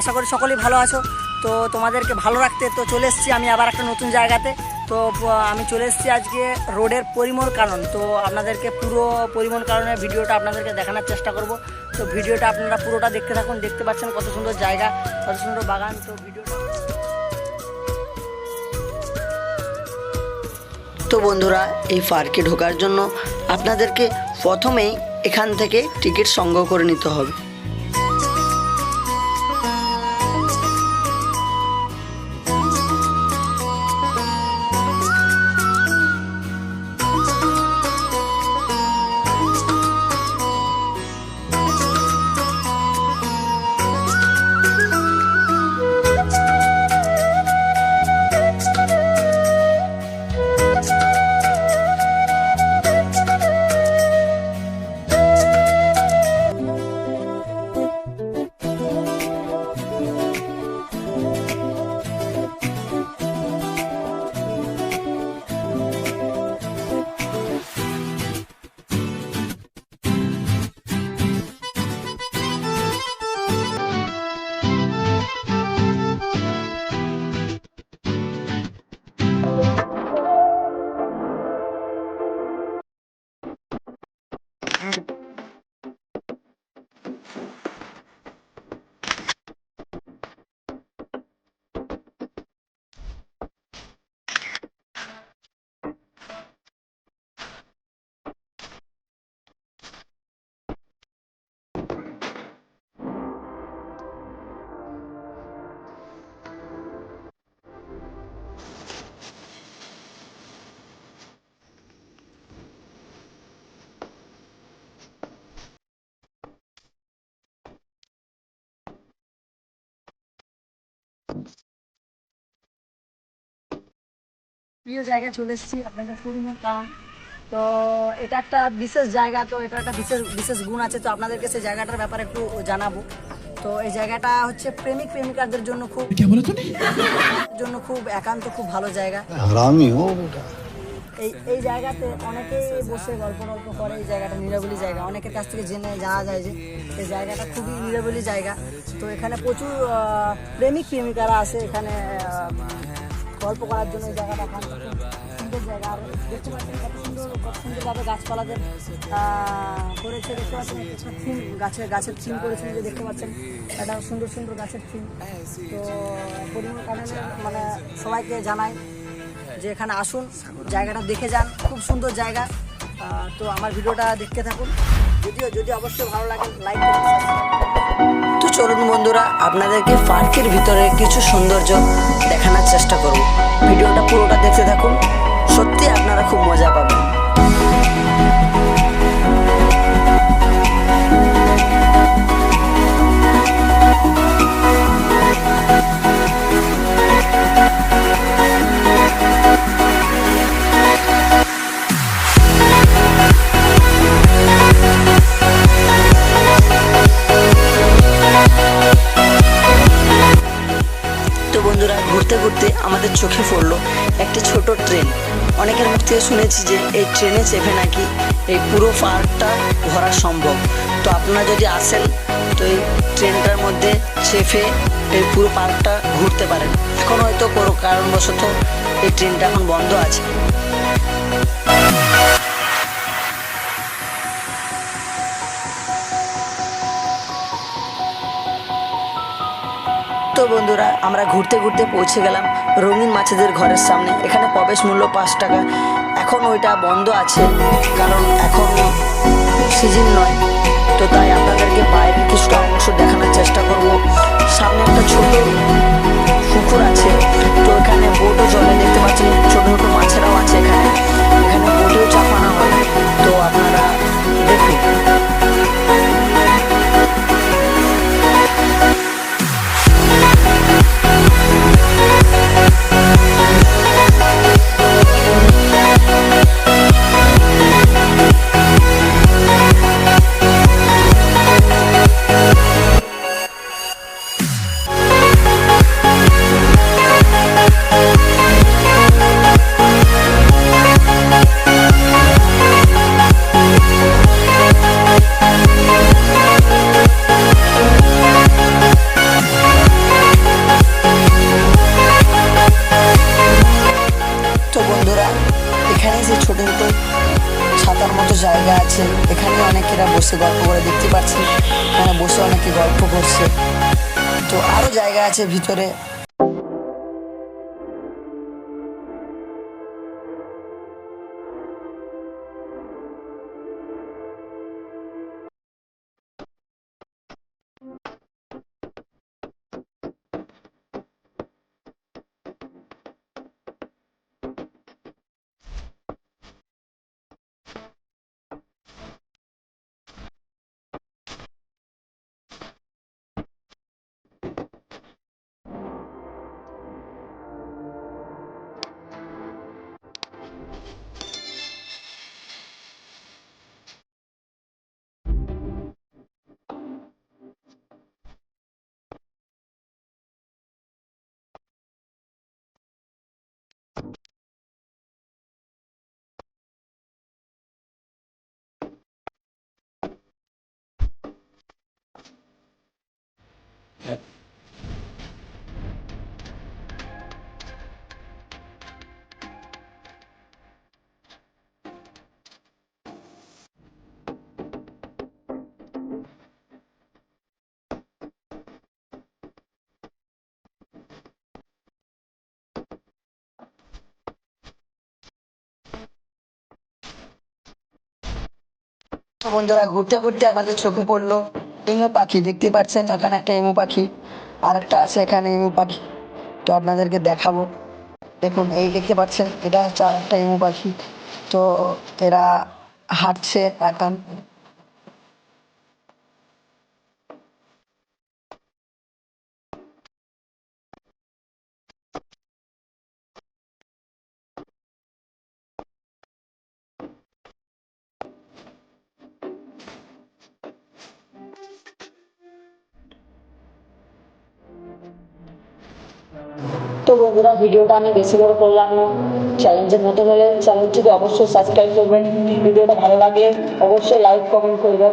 আশা করি সকলেই ভালো আছো। তো তোমাদেরকে ভালো রাখতে তো চলে এসেছি আমি আবার একটা নতুন জায়গাতে। তো আমি চলে এসেছি আজকে রোডের পরিমল কারণ তো আপনাদেরকে পুরো পরিমল কারণে ভিডিওটা আপনাদেরকে দেখানোর চেষ্টা করব। তো ভিডিওটা আপনারা পুরোটা দেখতে থাকুন, দেখতে পাচ্ছেন কত সুন্দর জায়গা, কত সুন্দর বাগান। তো ভিডিওটা তো বন্ধুরা, এই পার্কে ঢোকার জন্য আপনাদেরকে প্রথমেই এখান থেকে টিকিট সংগ্রহ করে নিতে হবে। প্রিয় জায়গায় চলে এসেছি আপনাদের পরিমাণ তো এটা একটা বিশেষ জায়গা তো এটা একটা বিশেষ বিশেষ গুণ আছে। তো আপনাদেরকে সেই জায়গাটার ব্যাপারে একটু জানাব। তো এই জায়গাটা হচ্ছে প্রেমিক প্রেমিকাদের জন্য খুব জন্য খুব একান্ত খুব ভালো জায়গা। এই এই জায়গাতে অনেকেই বসে গল্প গল্প করে এই জায়গাটা নিরাবলি জায়গা। অনেকের কাছ থেকে জেনে জানা যায় যে এই জায়গাটা খুবই নিরাবলি জায়গা। তো এখানে প্রচুর প্রেমিক প্রেমিকারা আসে এখানে গল্প করার জন্য এই জায়গাটা খুব সুন্দর জায়গা। আর দেখতে পাচ্ছেন কত সুন্দর সুন্দরভাবে গাছপালাদের করেছে। দেখতে পাচ্ছেন একটা থিম গাছের গাছের থিম করেছেন যে দেখতে পাচ্ছেন একটা সুন্দর সুন্দর গাছের থিম। তো পরিমল কারণে মানে সবাইকে জানাই যে এখানে আসুন, জায়গাটা দেখে যান। খুব সুন্দর জায়গা। তো আমার ভিডিওটা দেখতে থাকুন। যদিও, যদি অবশ্যই ভালো লাগে লাইক করুন। তো চলুন বন্ধুরা, আপনাদেরকে পার্কের ভিতরে কিছু সৌন্দর্য দেখানোর চেষ্টা করব। ভিডিওটা পুরোটা দেখতে থাকুন, সত্যি আপনারা খুব মজা পাবেন। শুনেছি যে এই ট্রেনে চেপে নাকি এই পুরো পার্কটা ঘোরা সম্ভব। তো আপনারা যদি আসেন, তো এই ট্রেনটার মধ্যে চেপে এই পুরো পার্কটা ঘুরতে পারেন। এখন হয়তো কোনো কারণবশত এই ট্রেনটা এখন বন্ধ আছে। তো বন্ধুরা, আমরা ঘুরতে ঘুরতে পৌঁছে গেলাম রঙিন মাছেদের ঘরের সামনে। এখানে প্রবেশ মূল্য পাঁচ টাকা। এখন ওইটা বন্ধ আছে, কারণ এখন সিজন নয়। তো তাই আপনাদেরকে বাইরের কিছুটা অংশ দেখানোর চেষ্টা করব। সামনে একটা ছোট পুকুর আছে, তো এখানে বোটও জলে দেখতে পাচ্ছেন ছোট ছোট মাছেরাও এসে ছোট ছোট ছাতার মতো জায়গা আছে, এখানে অনেকেরা বসে গল্প করে দেখতে পাচ্ছি এখানে বসে অনেকে গল্প করছে। তো আরও জায়গা আছে ভিতরে। তো বন্ধুরা ঘুরতে ঘুরতে আমাদের চোখে পড়ল। এমু পাখি, দেখতে পাচ্ছেন এখানে একটা ইমু পাখি? আর একটা আছে এখানে ইমু পাখি। তো আপনাদেরকে দেখাবো। দেখুন, এই দেখতে পাচ্ছেন, এটা হচ্ছে আর একটা ইমু পাখি। তো এরা হাঁটছে এখন। তো বন্ধুরা, ভিডিওটা আমি বেশি করে করলাম চ্যালেঞ্জের মতো হলে চ্যানেলটিকে অবশ্যই সাবস্ক্রাইব করবেন। ভিডিওটা ভালো লাগে, অবশ্যই লাইক কমেন্ট করবেন